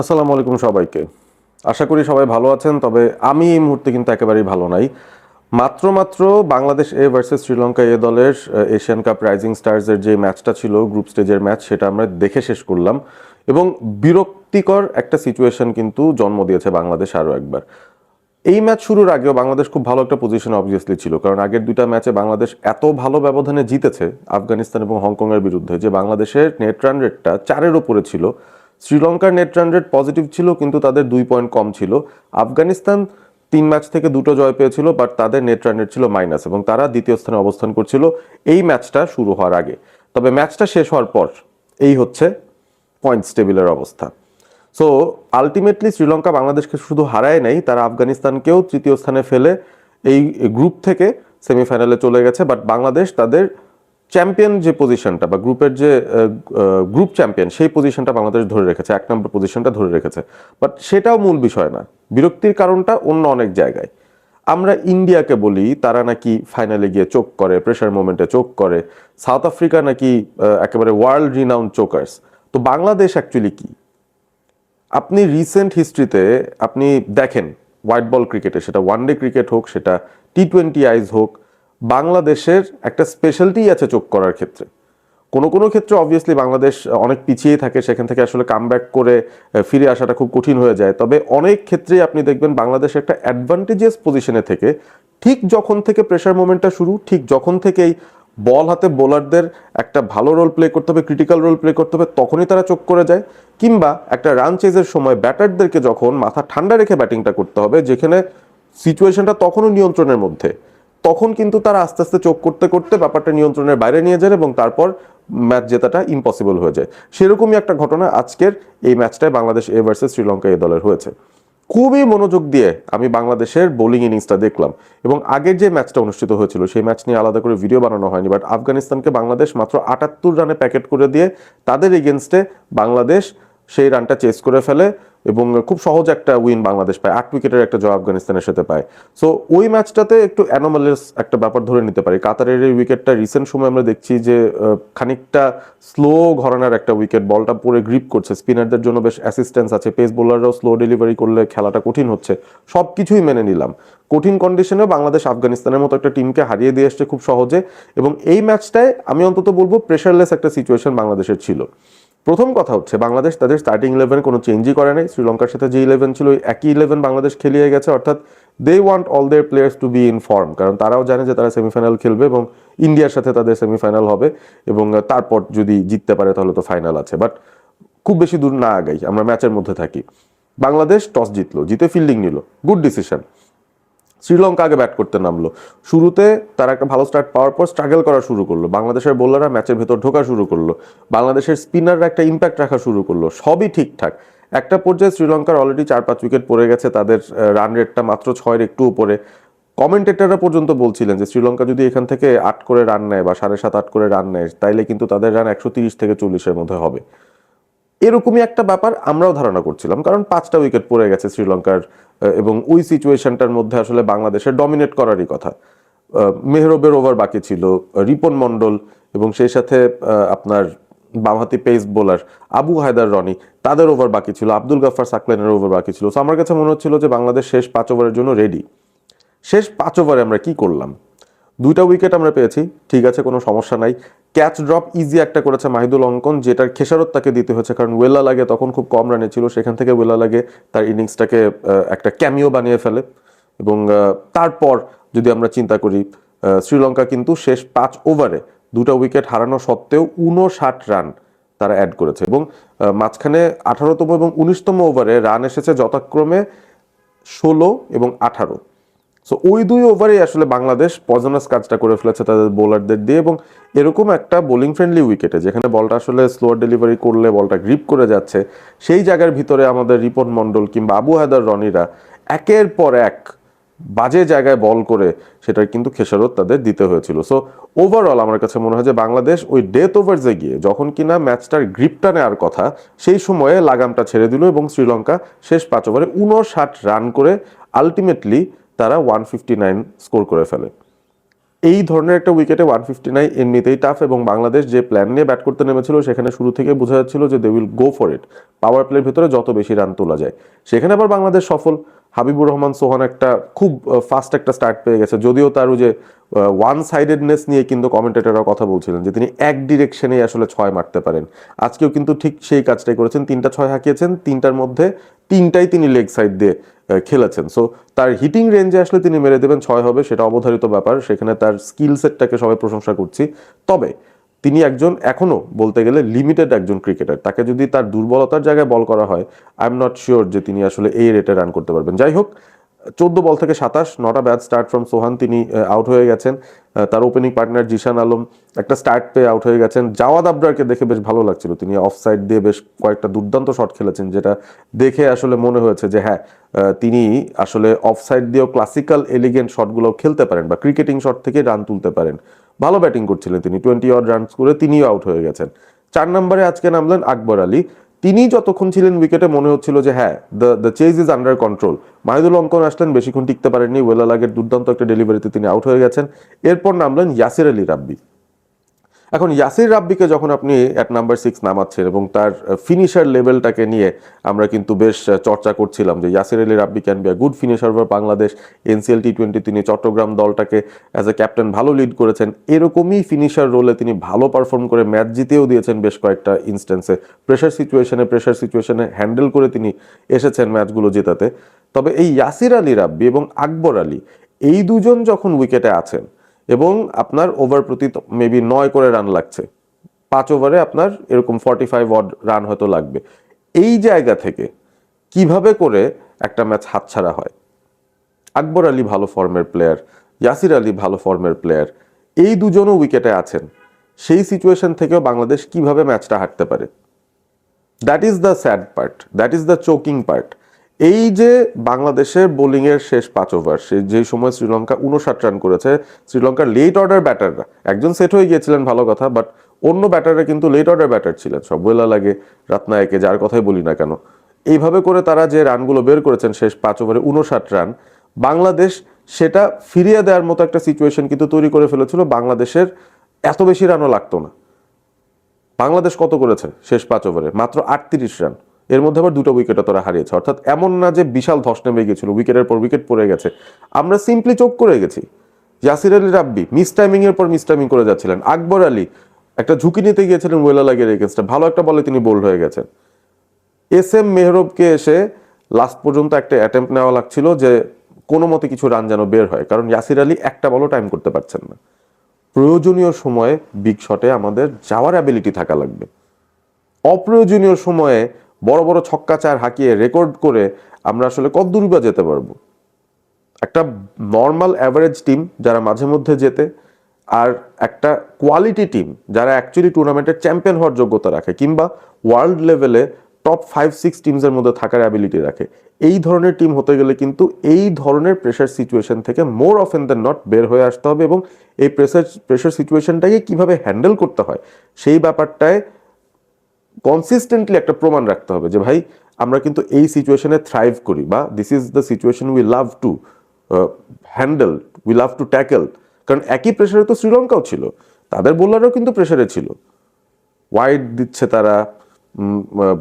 আসসালামু আলাইকুম সবাইকে। আশা করি সবাই ভালো আছেন, তবে আমি এই মুহূর্তে কিন্তু একেবারেই ভালো নাই। মাত্র মাত্র Bangladesh A versus Sri Lanka A দলের এশিয়ান কাপ রাইজিং স্টার্সের যে ম্যাচটা ছিল, গ্রুপ স্টেজের ম্যাচ, সেটা আমরা দেখে শেষ করলাম। এবং বিরক্তিকর একটা সিচুয়েশন কিন্তু জন্ম দিয়েছে বাংলাদেশ আরও একবার। এই ম্যাচ শুরুর আগেও বাংলাদেশ খুব ভালো একটা পজিশনে অবভিয়াসলি ছিল, কারণ আগের দুইটা ম্যাচে বাংলাদেশ এত ভালো ব্যবধানে জিতেছে আফগানিস্তান এবং হংকংয়ের বিরুদ্ধে, যে বাংলাদেশের নেট রান রেটটা চারের ওপরে ছিল। শ্রীলঙ্কার নেট রান রেট পজিটিভ ছিল, কিন্তু তাদের দুই পয়েন্ট কম ছিল। আফগানিস্তান তিন ম্যাচ থেকে দুটো জয় পেয়েছিল বাট তাদের নেট রান রেট ছিল মাইনাস এবং তারা দ্বিতীয় স্থানে অবস্থান করছিল। এই ম্যাচটা শুরু হওয়ার আগে। তবে ম্যাচটা শেষ হওয়ার পর এই হচ্ছে পয়েন্টস টেবিলের অবস্থা। সো আলটিমেটলি শ্রীলঙ্কা বাংলাদেশকে শুধু হারায় নাই, তারা আফগানিস্তানকেও তৃতীয় স্থানে ফেলে এই গ্রুপ থেকে সেমিফাইনালে চলে গেছে বাট বাংলাদেশ তাদের চ্যাম্পিয়ন যে পজিশনটা বা গ্রুপের যে গ্রুপ চ্যাম্পিয়ন সেই পজিশনটা বাংলাদেশ ধরে রেখেছে, এক নম্বর পজিশনটা ধরে রেখেছে। বাট সেটাও মূল বিষয় না। বিরক্তির কারণটা অন্য অনেক জায়গায়। আমরা ইন্ডিয়াকে বলি, তারা নাকি ফাইনালে গিয়ে চোখ করে প্রেশার মোমেন্টে চোখ করে। সাউথ আফ্রিকা নাকি একেবারে ওয়ার্ল্ড রিনাউন্ড চোকার্স তো বাংলাদেশ অ্যাকচুয়ালি কি? আপনি রিসেন্ট হিস্ট্রিতে আপনি দেখেন হোয়াইট বল ক্রিকেটে সেটা ওয়ান ডে ক্রিকেট হোক, সেটা টি টোয়েন্টি আইজ হোক বাংলাদেশের একটা স্পেশালিটি আছে চোখ করার ক্ষেত্রে। কোনো কোনো ক্ষেত্রে অবভিয়াসলি বাংলাদেশ অনেক পিছিয়ে থাকে, সেখান থেকে আসলে কামব্যাক করে ফিরে আসাটা খুব কঠিন হয়ে যায়। তবে অনেক ক্ষেত্রেই আপনি দেখবেন বাংলাদেশ একটা অ্যাডভান্টেজিয়াস পজিশনে থেকে, ঠিক যখন থেকে প্রেশার মোমেন্টটা শুরু, ঠিক যখন থেকেই বল হাতে বোলারদের একটা ভালো রোল প্লে করতে হবে ক্রিটিক্যাল রোল প্লে করতে হবে, তখনই তারা চোখ করে যায়। কিংবা একটা রান চেজের সময় ব্যাটারদেরকে যখন মাথা ঠান্ডা রেখে ব্যাটিংটা করতে হবে, যেখানে সিচুয়েশনটা তখনও নিয়ন্ত্রণের মধ্যে। তখন কিন্তু তারা আস্তে আস্তে চোখ করতে করতে ব্যাপারটা নিয়ন্ত্রণের বাইরে নিয়ে যায় এবং তারপর ম্যাচ জেতাটা ইম্পসিবল হয়ে যায়। সেরকমই একটা ঘটনা আজকের এই ম্যাচটায় বাংলাদেশ এ ভার্সেস শ্রীলঙ্কা এই দলের হয়েছে। খুবই মনোযোগ দিয়ে আমি বাংলাদেশের বোলিং ইনিংসটা দেখলাম এবং আগের যে ম্যাচটা অনুষ্ঠিত হয়েছিল সেই ম্যাচ নিয়ে আলাদা করে ভিডিও বানানো হয়নি বাট আফগানিস্তানকে বাংলাদেশ মাত্র আটাত্তর রানে প্যাকেট করে দিয়ে তাদের এগেনস্টে বাংলাদেশ সেই রানটা চেস করে ফেলে। এবং খুব সহজ একটা উইন বাংলাদেশ পায়। আট উইকেটের একটা জয় আফগানিস্তানের সাথে পায়। সো ওই ম্যাচটাতে একটু অ্যানোমালিয়াস একটা ব্যাপার ধরে নিতে পারি। কাতারের এই উইকেটটা রিসেন্ট সময় আমরা দেখছি যে খানিকটা স্লো ঘরানার একটা উইকেট বলটা পরে গ্রিপ করছে। স্পিনারদের জন্য বেশ অ্যাসিস্ট্যান্স আছে। পেস বোলাররাও স্লো ডেলিভারি করলে খেলাটা কঠিন হচ্ছে। সব কিছুই মেনে নিলাম। কঠিন কন্ডিশনে বাংলাদেশ আফগানিস্তানের মতো একটা টিমকে হারিয়ে দিয়ে এসছে খুব সহজে। এবং এই ম্যাচটায় আমি অন্তত বলব প্রেশারলেস একটা সিচুয়েশন বাংলাদেশের ছিল। প্রথম কথা হচ্ছে, বাংলাদেশ তাদের স্টার্টিং ইলেভেন কোনো চেঞ্জই করে নাই। শ্রীলঙ্কার সাথে যে ইলেভেন ছিল একই ইলেভেন বাংলাদেশ খেলিয়ে গেছে। অর্থাৎ they want all their players to be in form কারণ তারাও জানে যে তারা সেমিফাইনাল খেলবে এবং ইন্ডিয়ার সাথে তাদের সেমিফাইনাল হবে এবং তারপর যদি জিততে পারে তাহলে তো ফাইনাল আছে। বাট খুব বেশি দূর না আগাই, আমরা ম্যাচের মধ্যে থাকি। বাংলাদেশ টস জিতলো, জিতে ফিল্ডিং নিল গুড ডিসিশন শ্রীলঙ্কা আগে ব্যাট করতে নামলো। শুরুতে তারা একটা ভালো স্টার্ট পাওয়ার পর স্ট্রাগল করা শুরু করল। বাংলাদেশের বোলাররা ম্যাচের ভেতর ঢোকা শুরু করল। বাংলাদেশের স্পিনাররা একটা ইম্প্যাক্ট রাখা শুরু করল। সবই ঠিকঠাক। একটা পর্যায়ে শ্রীলঙ্কার অলরেডি চার পাঁচ উইকেট পড়ে গেছে। তাদের রান রেটটা মাত্র ছয়ের একটু উপরে। কমেন্টেটাররা পর্যন্ত বলছিলেন যে, শ্রীলঙ্কা যদি এখান থেকে আট করে রান নেয় বা সাড়ে সাত, আট করে রান নেয়, তাইলে কিন্তু তাদের রান একশো তিরিশ থেকে চল্লিশের মধ্যে হবে। এরকমই একটা ব্যাপার আমরাও ধারণা করছিলাম, কারণ পাঁচটা উইকেট পড়ে গেছে শ্রীলঙ্কার এবং ওই সিচুয়েশনটার মধ্যে আসলে বাংলাদেশের ডমিনেট করারই কথা। মেহরবের ওভার বাকি ছিল, রিপন মণ্ডল এবং সেই সাথে আপনার বামহাতি পেস বোলার আবু হায়দার রনি, তাদের ওভার বাকি ছিল, আব্দুল গাফার সাকলেনের ওভার বাকি ছিল। সো আমার কাছে মনে হচ্ছিল যে বাংলাদেশ শেষ পাঁচ ওভারের জন্য রেডি শেষ পাঁচ ওভারে আমরা কি করলাম? দুইটা উইকেট আমরা পেয়েছি, ঠিক আছে, কোনো সমস্যা নাই। ক্যাচ ড্রপ ইজি একটা করেছে মাহিদুল অঙ্কন, যেটার খেসারত তাকে দিতে হয়েছে, কারণ ওয়েলা লাগে, তখন খুব কম রানে ছিল, সেখান থেকে ওয়েলা লাগে, তার ইনিংসটাকে একটা ক্যামিও বানিয়ে ফেলে। এবং তারপর যদি আমরা চিন্তা করি শ্রীলঙ্কা কিন্তু শেষ পাঁচ ওভারে দুটা উইকেট হারানো সত্ত্বেও উনষাট রান তারা অ্যাড করেছে। এবং মাঝখানে আঠারোতম এবং উনিশতম ওভারে রান এসেছে যথাক্রমে ষোলো এবং আঠারো। সো ওই দুই ওভারেই আসলে বাংলাদেশ পজনাস কাজটা করে ফেলেছে তাদের বোলারদের দিয়ে এবং এরকম একটা বোলিং ফ্রেন্ডলি উইকেটে যেখানে বলটা আসলে স্লোয়ার ডেলিভারি করলে বলটা গ্রিপ করে যাচ্ছে, সেই জায়গার ভিতরে আমাদের রিপন মণ্ডল কিংবা আবু হায়দার রনিরা একের পর এক বাজে জায়গায় বল করে সেটার কিন্তু খেসারত তাদের দিতে হয়েছিল। সো ওভারঅল আমার কাছে মনে হয় যে বাংলাদেশ ওই ডেথ ওভার্সে গিয়ে যখন কিনা ম্যাচটার গ্রিপটা নেওয়ার কথা, সেই সময়ে লাগামটা ছেড়ে দিল এবং শ্রীলঙ্কা শেষ পাঁচ ওভারে উনষাট রান করে আলটিমেটলি তারা ওয়ান ফিফটি নাইন স্কোর করে ফেলে। এই ধরনের একটা উইকেটে ওয়ান ফিফটি নাইন এমনিতেই টাফ এবং বাংলাদেশ যে প্ল্যান নিয়ে ব্যাট করতে নেমেছিল, সেখানে শুরু থেকে বোঝা যাচ্ছিল যে they will go for it পাওয়ার প্লের ভেতরে যত বেশি রান তোলা যায়। সেখানে আবার বাংলাদেশ সফল। হাবিবুর রহমান, সোহান একটা খুব ফাস্ট একটা স্টার্ট পেয়ে গেছে। যদিও তার যে ওয়ান সাইডেডনেস নিয়ে কিন্তু কমেন্টেটররা কথা বলছিলেন যে তিনি এক ডিরেকশনেই আসলে ছয় মারতে পারেন। আজকেও কিন্তু ঠিক সেই কাজটাই করেছেন। তিনটা ছয় হাঁকিয়েছেন, তিনটার মধ্যে তিনটাই তিনি লেগ সাইড দিয়ে খেলেছেন। সো তার হিটিং রেঞ্জে আসলে তিনি মেরে দেবেন, ছয় হবে, সেটা অবধারিত ব্যাপার। সেখানে তার স্কিল সেটটাকে সবাই প্রশংসা করছি। তবে তিনি একজন এখনও বলতে গেলে লিমিটেড একজন ক্রিকেটার তাকে যদি তার দুর্বলতার জায়গায় বল করা হয় আই এম নট শিওর যে তিনি আসলে এই রেটে রান করতে পারবেন। যাই হোক, চোদ্দ বল থেকে সাতাশ, নটা ব্যাট স্টার্ট ফ্রম সোহান তিনি আউট হয়ে গেছেন। তার ওপেনিং পার্টনার জিশান আলম একটা স্টার্ট পেয়ে আউট হয়ে গেছেন। জাওয়াদ আবরারকে দেখে বেশ ভালো লাগছিল। তিনি অফ সাইড দিয়ে বেশ কয়েকটা দুর্দান্ত শট খেলেছেন, যেটা দেখে আসলে মনে হয়েছে যে হ্যাঁ তিনি আসলে অফ সাইড দিয়েও ক্লাসিক্যাল এলিগেন্ট শটগুলো খেলতে পারেন বা ক্রিকেটিং শট থেকে রান তুলতে পারেন। ভালো ব্যাটিং করছিলেন তিনি টোয়েন্টি অড রান করে তিনিও আউট হয়ে গেছেন। চার নম্বরে আজকে নামলেন আকবর আলী। তিনি যতক্ষণ ছিলেন উইকেটে মনে হচ্ছিল যে হ্যাঁ the the chase is under control Mahidul Ankon আসলেন, বেশিক্ষণ টিকতে পারেননি। ওয়েলালাগের দুর্দান্ত একটা ডেলিভারিতে তিনি আউট হয়ে গেছেন। এরপর নামলেন ইয়াসির আলী রাব্বি। এখন ইয়াসির রাব্বিকে যখন আপনি অ্যাট নাম্বার সিক্স নামাচ্ছেন এবং তার ফিনিশার লেভেলটাকে নিয়ে আমরা কিন্তু বেশ চর্চা করছিলাম যে Yasir Ali Rabbi can be a good finisher for Bangladesh NCL T twenty তিনি চট্টগ্রাম দলটাকে অ্যাজ এ ক্যাপ্টেন ভালো লিড করেছেন। এরকমই ফিনিশার রোলে তিনি ভালো পারফর্ম করে ম্যাচ জিতেও দিয়েছেন বেশ কয়েকটা ইনস্ট্যান্সে প্রেশার সিচুয়েশনে প্রেশার সিচুয়েশনে হ্যান্ডেল করে তিনি এসেছেন ম্যাচগুলো জেতাতে। তবে এই ইয়াসির আলী রাব্বি এবং আকবর আলী, এই দুজন যখন উইকেটে আছেন এবং আপনার ওভার প্রতি মেবি নয় করে রান লাগছে। পাঁচ ওভারে আপনার এরকম ফর্টি ফাইভ অড রান হয়তো লাগবে। এই জায়গা থেকে কীভাবে করে একটা ম্যাচ হাতছাড়া হয়? আকবর আলী ভালো ফর্মের প্লেয়ার ইয়াসির আলী ভালো ফর্মের প্লেয়ার এই দুজনও উইকেটে আছেন। সেই সিচুয়েশন থেকেও বাংলাদেশ কীভাবে ম্যাচটা হারতে পারে? That is the sad part that is the choking part এই যে বাংলাদেশের বোলিংয়ের শেষ পাঁচ ওভার সে যে সময় শ্রীলঙ্কা উনষাট রান করেছে, শ্রীলঙ্কার লেট অর্ডার ব্যাটাররা একজন সেট হয়ে গিয়েছিলেন ভালো কথা বাট অন্য ব্যাটাররা কিন্তু লেট অর্ডার ব্যাটার ছিলেন, সব বইলা লাগে রাতনায়কে যার কথাই বলি না কেন। এইভাবে করে তারা যে রানগুলো বের করেছেন শেষ পাঁচ ওভারে উনষাট রান বাংলাদেশ সেটা ফিরিয়ে দেওয়ার মতো একটা সিচুয়েশন কিন্তু তৈরি করে ফেলেছিল, বাংলাদেশের এত বেশি রানও লাগতো না। বাংলাদেশ কত করেছে শেষ পাঁচ ওভারে মাত্র আটত্রিশ রান এর মধ্যে আবার দুটো উইকেটও তারা হারিয়েছে। অর্থাৎ এমন না যে বিশাল ধস নেমে গেছিল উইকেটের পর উইকেট পড়ে গেছে। আমরা সিম্পলি চোখ করে গেছি। ইয়াসির আলী রাব্বি মিস টাইমিং এর পর মিস টাইমিং করে যাচ্ছিলেন। আকবর আলী একটা ঝুঁকি নিতে গিয়েছিলেন ওয়েলা লাগের এগেনস্টে ভালো একটা বলে তিনি বোল্ড হয়ে গেছেন। এস এম মেহরবকে এসে লাস্ট পর্যন্ত একটা অ্যাটেম্প নেওয়া লাগছিল যে কোনো মতে কিছু রান যেন বের হয়। কারণ ইয়াসির আলী একটা বলও টাইম করতে পারছেন না। প্রয়োজনীয় সময়ে বিগ শটে আমাদের যাওয়ার অ্যাবিলিটি থাকা লাগবে। অপ্রয়োজনীয় সময়ে বড় বড় ছক্কা চার হাঁকিয়ে রেকর্ড করে আমরা আসলে কত দূর বা যেতে পারব? একটা নর্মাল অ্যাভারেজ টিম যারা মাঝে মধ্যে যেতে আর একটা কোয়ালিটি টিম যারা অ্যাকচুয়ালি টুর্নামেন্টের চ্যাম্পিয়ন হওয়ার যোগ্যতা রাখে কিংবা ওয়ার্ল্ড লেভেলে টপ ফাইভ সিক্স টিমসের মধ্যে থাকার অ্যাবিলিটি রাখে। এই ধরনের টিম হতে গেলে কিন্তু এই ধরনের প্রেশার সিচুয়েশন থেকে মোর অফেন দ্যান নট বের হয়ে আসতে হবে এবং এই প্রেশার প্রেশার সিচুয়েশনটাকে কীভাবে হ্যান্ডেল করতে হয়, সেই ব্যাপারটায় কনসিস্টেন্টলি একটা প্রমাণ রাখতে হবে যে ভাই, আমরা কিন্তু এই সিচুয়েশনে থ্রাইভ করি বা this is the situation we love to handle we love to tackle কারণ একই প্রেশারে তো শ্রীলঙ্কাও ছিল, তাদের বোলারও কিন্তু প্রেশারে ছিল। ওয়াইড দিচ্ছে তারা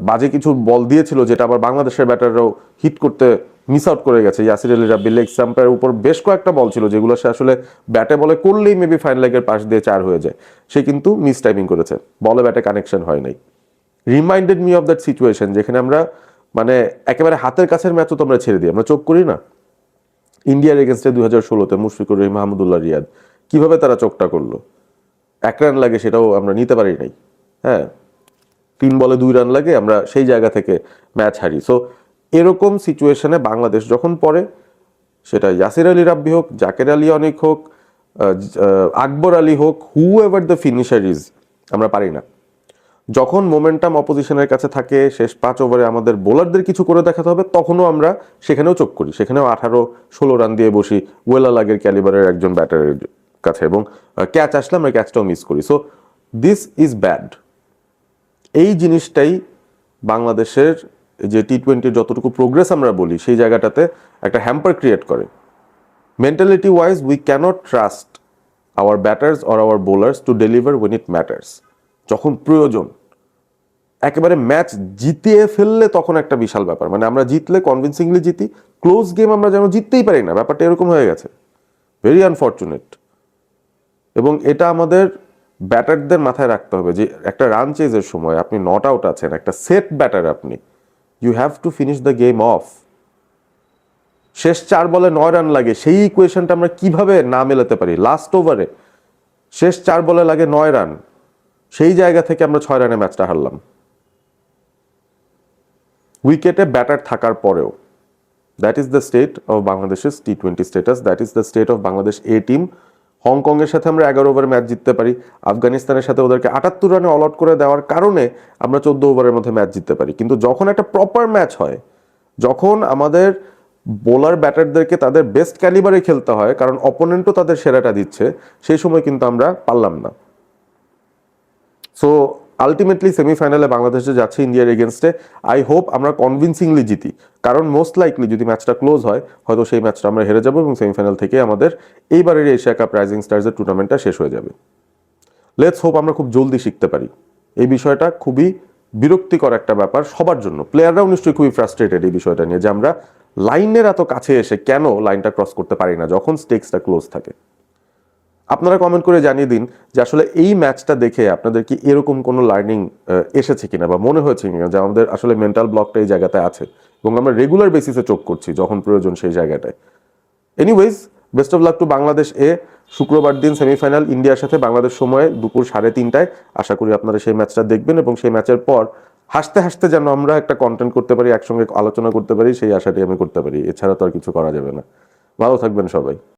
বাজে কিছু বল দিয়েছিল যেটা আবার বাংলাদেশের ব্যাটাররাও হিট করতে মিস আউট করে গেছে। ইয়াসির আলী রাব্বি লেগ স্টাম্পের উপর বেশ কয়েকটা বল ছিল যেগুলো সে আসলে ব্যাটে বলে করলেই মেবি ফাইন লেগের পাশ দিয়ে চার হয়ে যায়। সে কিন্তু মিস টাইমিং করেছে বলে ব্যাটে কানেকশন হয় নাই। Reminded me of that situation যেখানে আমরা মানে একেবারে হাতের কাছের ম্যাচও তো আমরা ছেড়ে দিই। আমরা চোখ করি না। ইন্ডিয়ার এগেনস্টে দুই হাজার ষোলোতে মুশফিকুর রহিম, মাহমুদুল্লাহ রিয়াদ। কীভাবে তারা চোখটা করল? এক রান লাগে সেটাও আমরা নিতে পারি নাই। হ্যাঁ তিন বলে দুই রান লাগে, আমরা সেই জায়গা থেকে ম্যাচ হারি। সো এরকম সিচুয়েশনে বাংলাদেশ যখন পড়ে, সেটা ইয়াসির আলী রাব্বি হোক, জাকের আলী অনেক হোক আকবর আলী হোক whoever the finisher is আমরা পারি না। যখন মোমেন্টাম অপোজিশনের কাছে থাকে, শেষ পাঁচ ওভারে আমাদের বোলারদের কিছু করে দেখাতে হবে, তখনও আমরা সেখানেও চোখ করি। সেখানেও আঠারো, ষোলো রান দিয়ে বসি ওয়েলা লাগের ক্যালিবারের একজন ব্যাটারের কাছে এবং ক্যাচ আসলে আমরা ক্যাচটাও মিস করি। সো দিস ইজ ব্যাড এই জিনিসটাই বাংলাদেশের যে টি টোয়েন্টির যতটুকু প্রোগ্রেস আমরা বলি, সেই জায়গাটাতে একটা হ্যাম্পার ক্রিয়েট করে। Mentality wise we can't trust our batters or our bowlers to deliver win it matters যখন প্রয়োজন, একেবারে ম্যাচ জিতিয়ে ফেললে তখন একটা বিশাল ব্যাপার। মানে আমরা জিতলে কনভিনসিংলি জিতি ক্লোজ গেম আমরা যেন জিততেই পারি না, ব্যাপারটা এরকম হয়ে গেছে। ভেরি আনফর্চুনেট এবং এটা আমাদের ব্যাটারদের মাথায় রাখতে হবে যে, একটা রান চেজের সময় আপনি নট আউট আছেন, একটা সেট ব্যাটার আপনি you have to finish the game off শেষ চার বলে নয় রান লাগে, সেই ইকুয়েশনটা আমরা কীভাবে না মেলাতে পারি? লাস্ট ওভারে শেষ চার বলে লাগে নয় রান সেই জায়গা থেকে আমরা ছয় রানে ম্যাচটা হারলাম। উইকেটে ব্যাটার থাকার পরেও that is the state of বাংলাদেশের T twenty status that is the state of Bangladesh A team হংকংয়ের সাথে আমরা এগারো ওভারে ম্যাচ জিততে পারি, আফগানিস্তানের সাথে ওদেরকে আটাত্তর রানে অল আউট করে দেওয়ার কারণে আমরা চোদ্দ ওভারের মধ্যে ম্যাচ জিততে পারি। কিন্তু যখন একটা প্রপার ম্যাচ হয়, যখন আমাদের বোলার ব্যাটারদেরকে তাদের বেস্ট ক্যালিবারে খেলতে হয়, কারণ অপোনেন্টও তাদের সেরাটা দিচ্ছে, সেই সময় কিন্তু আমরা পারলাম না। সো আলটিমেটলি সেমিফাইনালে বাংলাদেশে যাচ্ছে ইন্ডিয়ার এগেনস্টে আই হোপ আমরা কনভিনসিংলি জিতি। কারণ মোস্ট লাইকলি যদি ম্যাচটা ক্লোজ হয়, হয়তো সেই ম্যাচটা আমরা হেরে যাব এবং সেমিফাইনাল থেকে আমাদের এইবারের এশিয়া কাপ রাইজিং স্টার্সের টুর্নামেন্টটা শেষ হয়ে যাবে। লেটস হোপ আমরা খুব জলদি শিখতে পারি। এই বিষয়টা খুবই বিরক্তিকর একটা ব্যাপার সবার জন্য। প্লেয়াররাও নিশ্চয়ই খুবই ফ্রাস্ট্রেটেড এই বিষয়টা নিয়ে যে আমরা লাইনের এত কাছে এসে কেন লাইনটা ক্রস করতে পারি না, যখন স্টেক্সটা ক্লোজ থাকে। আপনারা কমেন্ট করে জানিয়ে দিন যে আসলে এই ম্যাচটা দেখে আপনাদের কি এরকম কোনো লার্নিং এসেছে কিনা বা মনে হয়েছে কিনা যে আমাদের আসলে মেন্টাল ব্লকটা এই জায়গাতে আছে এবং আমরা রেগুলার বেসিসে চোখ করছি যখন প্রয়োজন সেই জায়গাটায়। Anyways best of luck to Bangladesh A. শুক্রবার দিন সেমিফাইনাল ইন্ডিয়ার সাথে বাংলাদেশ সময়ে দুপুর সাড়ে তিনটায়। আশা করি আপনারা সেই ম্যাচটা দেখবেন এবং সেই ম্যাচের পর হাসতে হাসতে যেন আমরা একটা কন্টেন্ট করতে পারি, একসঙ্গে আলোচনা করতে পারি, সেই আশাটি আমি করতে পারি। এছাড়া তো আর কিছু করা যাবে না। ভালো থাকবেন সবাই।